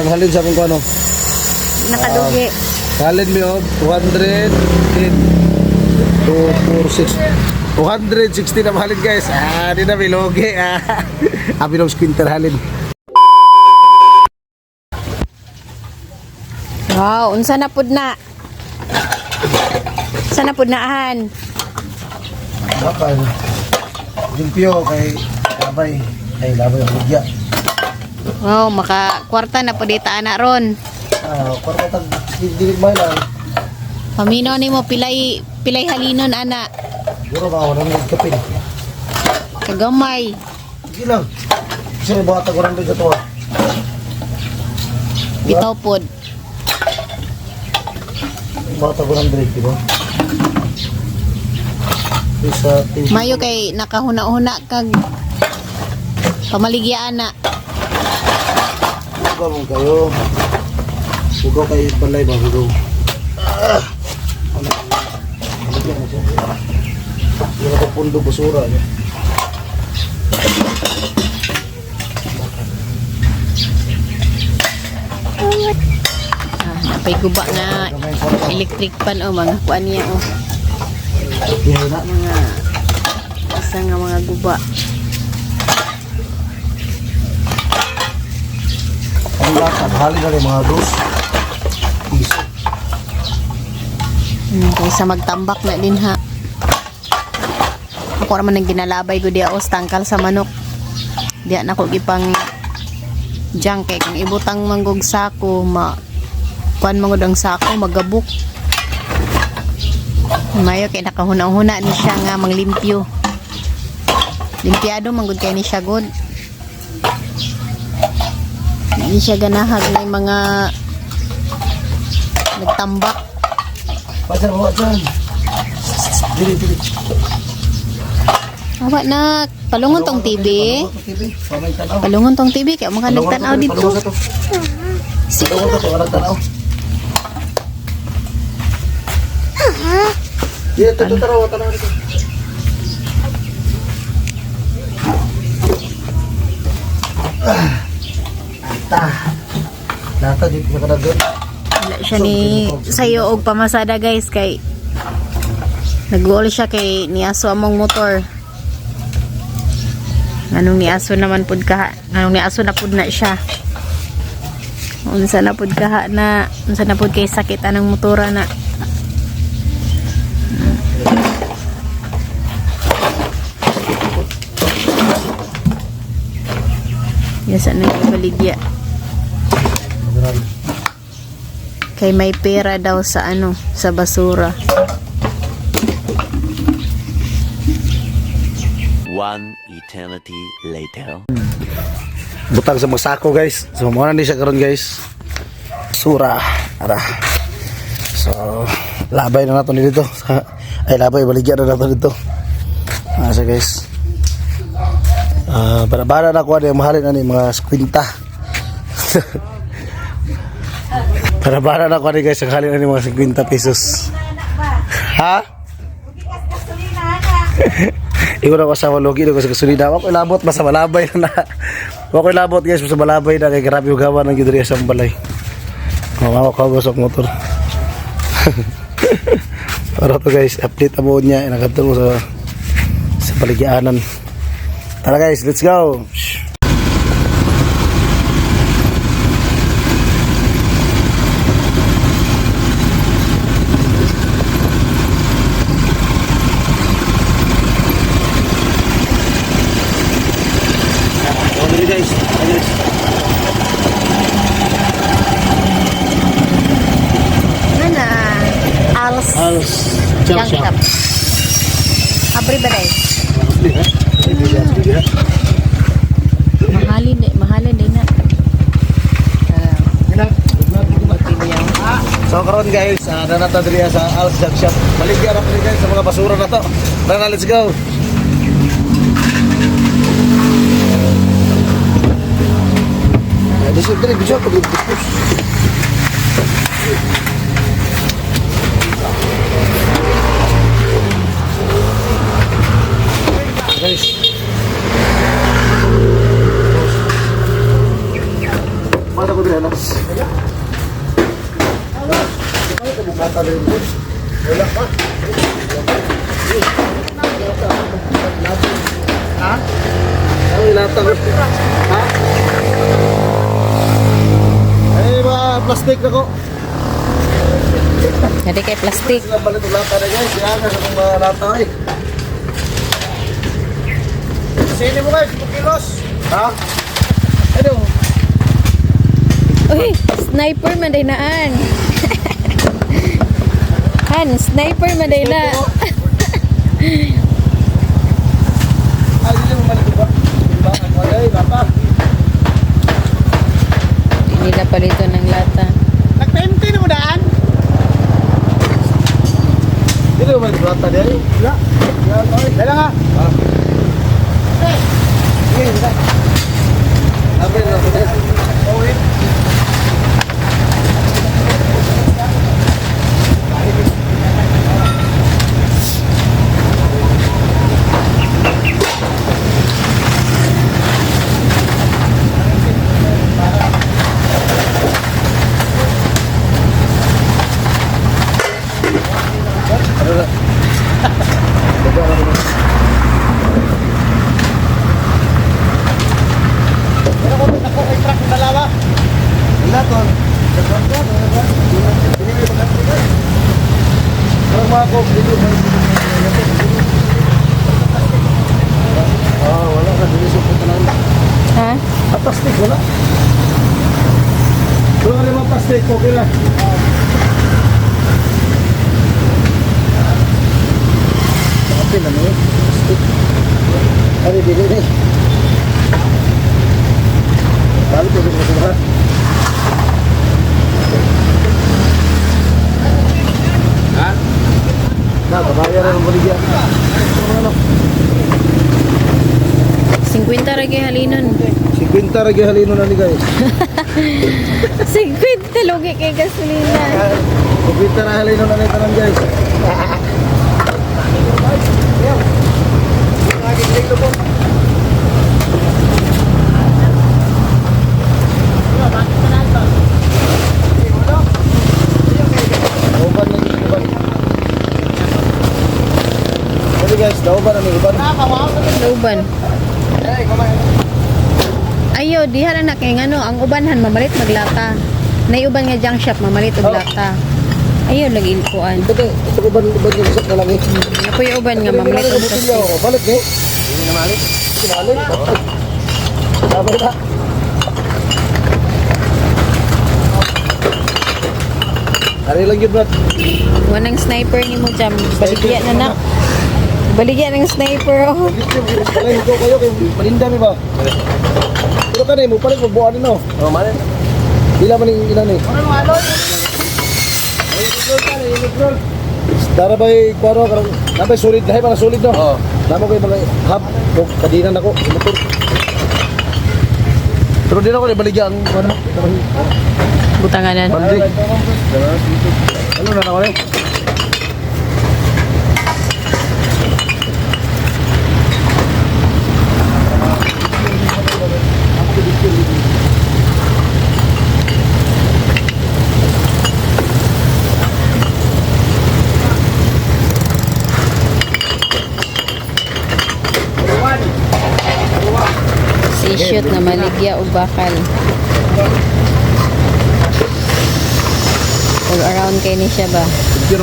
Ang halin sa kung ano. Nakadugi. Halin mo yun, 200 in 246. 260 na mahalin guys. Ah, di na bilogi. Ah, abi ng squinter halin. Wow, unsa na pud na? Unsa na pud naahan? Bakal. Limpyo kay labay. Kay labay ang bugya. Wow, maka kwarta na pud ita ana ron. Ah, para tag dilig may lang. Paminaw nimo pilay pilay halinon ana. Siguro ba wala nang kapin. Kagamay. Sige lang. Sino ba tag orang dito to? Bitaw pod. Bata ko ng break, di ba? Isa. Mayo kay nakahuna-huna kag pamaligya ana. Hugaw mo kayo. Hugaw kayo balay ba? Hugaw. Ah! Ano? Ano yan siya? Hindi na pundo basura. Ano? Ah, napay guba na. electric pan o mga kuan niya o na. mga isa nga mga guba. Ang lakas. Hali na mga dos. Piso. Hmm, kaysa magtambak na din ha. Ako naman ang ginalabay ko diya os tangkal sa manok. Diya na ko gipang junk kay kung ibutang manggog sako ma kuan mangod ang sako magabuk. Mayo kay nakahuna-huna ni siya nga manglimpyo. Limpiado manggod kay ni siya good. Hindi siya ganahag na yung mga nagtambak. Pasan mo dyan. Dili, dili. Awa na, palungon tong TV. Palungon tong TV kaya mga nagtanaw dito. Palungan to. Palungan to. Walang tanaw. Yeah, ito, ito, taraw, tanaw dito. Ah, Ata. Nata, di ko nakadagan. Wala siya ni sayo og pamasada guys kay nag-goal siya kay niaso among motor. Anong niaso naman pud ka anong niaso na pud na siya. Unsa na pud kaha na unsa na pud kay sakit anang motora na. Yasa na yung baligya. Grabe. Kay may pera daw sa ano, sa basura. One eternity later. Butang sa mga sako guys. So mo na ni siya karon guys. Sura. Ara. So labay na nato ni dito. Ay labay baligya na nato dito. Ah so guys. Ah para para na ko yung mahalin ani mga skwinta. para para na ko ni guys ang halin ani mga 50 pesos. Ha? Ikaw na ko sa walugi na ko sa gasolina. Ako labot basta malabay na na. Ako labot guys basta malabay na kay grabe yung gawa ng gidriya sa balay. Ako kagos ang motor. Para to guys, update amo niya nakadto mo sa sa paligyanan. Tara guys, let's go. Shh. Guys? Guys? Mana? Als Als Cup. Abri ba dai? Mahalin din, mahalin din na. So karon guys, uh, na nato diri sa Al's Junk Shop. Baligya ra guys sa mga basura na to. Tara let's go. This is very good job. Guys. Pada ko din alas. Wala pa. Ha? Ang ilatag. Ha? Ay, mga plastic na ko. Jadi kay plastic. Sila balik ang lata na guys. Kaya nga sa mga lata eh. Sini mo guys, 2 kilos. Ha? Ano? Uy, sniper man day naan. Han, sniper man day na. Ay, hindi mo balik ba? Ay, lata. Hindi na palito ng lata. Nag-empty na mo daan? Hindi mo balik lata niya eh. Wala. Kaya nga. Sige, sige. Abre na ako. Oh, wait. Pero kung ako kay truck ng dalawa. Wala to. Parang mga ko, dito ba? Ah, wala ka. Dili sa puto lang. Ha? Ah, plastic, wala. Kung ano mga plastic, okay lang. Okay lang eh. Plastic. Ano, dili eh. Balik ko sa mga Ha? Na, kabayaran ng baligyan. Ano? 50 ra kay halinon. 50 ragi halino na ni guys. 50 lugi kay gasolina. 50 ra halino na ni tanan guys. Uban lagi uban. Jadi guys, dauban na ni uban. Uban. Ayo, diha na kay ngano, ang ubanhan mamalit maglata. Nay uban nga junk shop mamalit og Oh. lata. Ayo lagi kuan. Ito ito uban uban na lang eh. Ako yung uban nga mamalit og plastic. Balik eh. Hindi na malik. Sabay na. Ari lang yun, Brad. Wanang sniper ni mo jam. Baligya na na. Baligya ng sniper oh. Ko kayo kay malindami ba? Pero kanay mo palit mo buwan no. Oh, mali. Ila man yung ilan eh. Ano aloy? Tara bay kwaro karang nabay solid lahi mga solid no. Oo. Namo kay mga hub ko kadinan ako motor. Pero di na ako ni baligyan ano. Butanganan. Bandi. Ano na ako eh? Shoot na maligya og bakal. All around kay ni siya ba?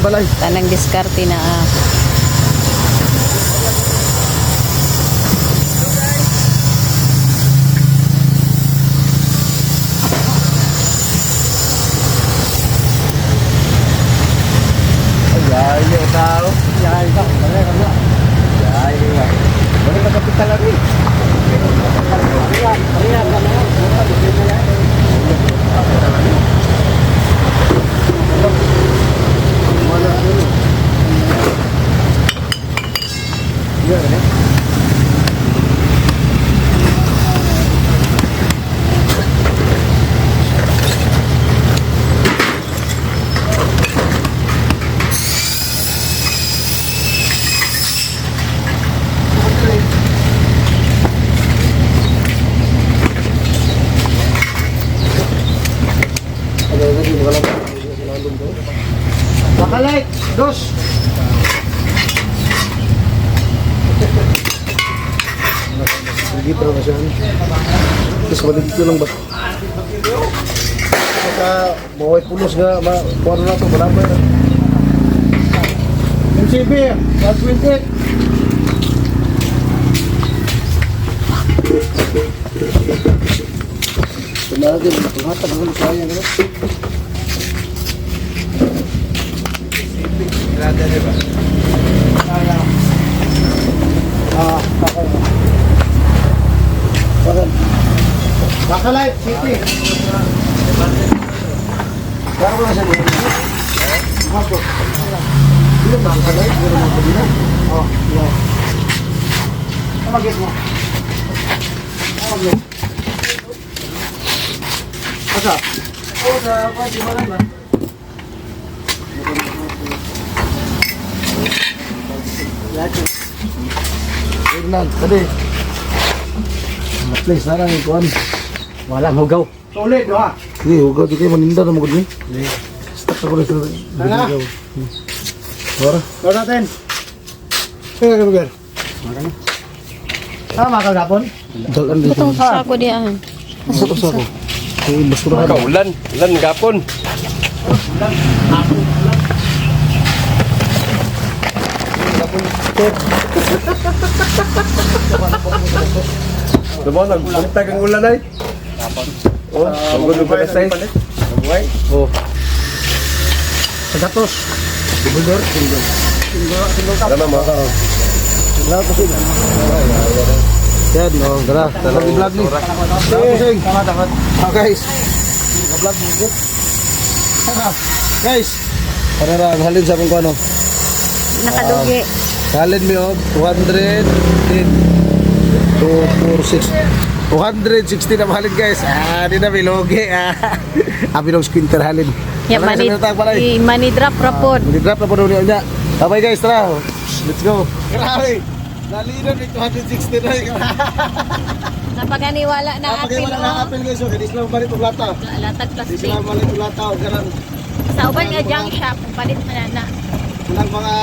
Balay. Tanang diskarte na ah. Iya, ini. Bakalit, dos. Dito na siya. Tapos balik ko lang ba? Saka baway pulos nga, ma, kuha na ito, wala mo yan. MCB, 128. Tumagin, tumatag ang kaya nga. Ah, bakal. Bakal. Bakalay, city. Karo na siya dito. Mako. Dito bakalay, dito mo dito. Oh, yeah. Guess mo? Guess? Asa? Oh, sa pati mo lang ba? Yacho. Fernand, tadi. Please, narang ikuan. Walang hugaw. Solid, ha? Sige, huwag ka kayo maninda na magod ni. Stuck ako na sa... Tanga! Ora. Ito natin. Sige ka lugar. Tama ka gapon? Dalan dito. Itong sako diyan. Asa to sa ako? Kaya basura ka. Kaulan, ulan gapon. Diba, nagbuntag ang ulan ay? Oh, ang gulo pa na size. Buhay. Oh. Sa gatos. Siguror. Ano mo? Wala ko sila. Yan, no. Tara, tara. Vlog ni. Tama, tama. Ah, guys. Vlog ni. Guys. Para na, halin sa kung ano. Nakadugi. Halin mi og 200 din 246 260 na mahalin guys. Ah, di na bilogi. Ah. Abi ng squinter halin. Tara, mani eh. mani drop rapod. Muli drop na po daw niya. Bye guys, tara. Let's go. Grabe. Nalinan ni 260 na. Napaganiwala na Kapag apil wala na mo. apel guys, okay, di sila malit og lata. Latag Di plastic. sila malit og lata o ganun. Sa uban nga junk shop, palit na na. Walang mga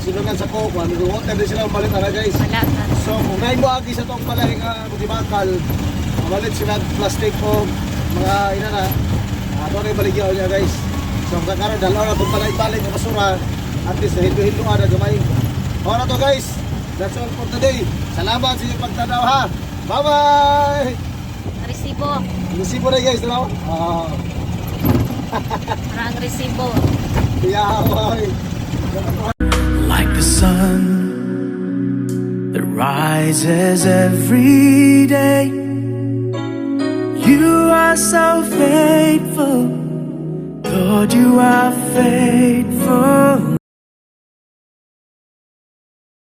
sinungan sa coke, ano duwot na di sila malit na guys. Wala na. So kung nain mo agi sa tong balay nga bukibakal, malit sila plastic o mga ina na. Ato na yung baligyaw niya guys. So kakaroon dalawa na itong balay-balay ng basura. At least nahinto-hinto na gamay. O na to guys. That's all for today. Salamat sa inyong pagtanaw ha. Bye-bye! Resibo. Resibo na guys, diba? Ah, Parang resibo. yaway. Like the sun that rises every day. You are so faithful, Lord, you are faithful.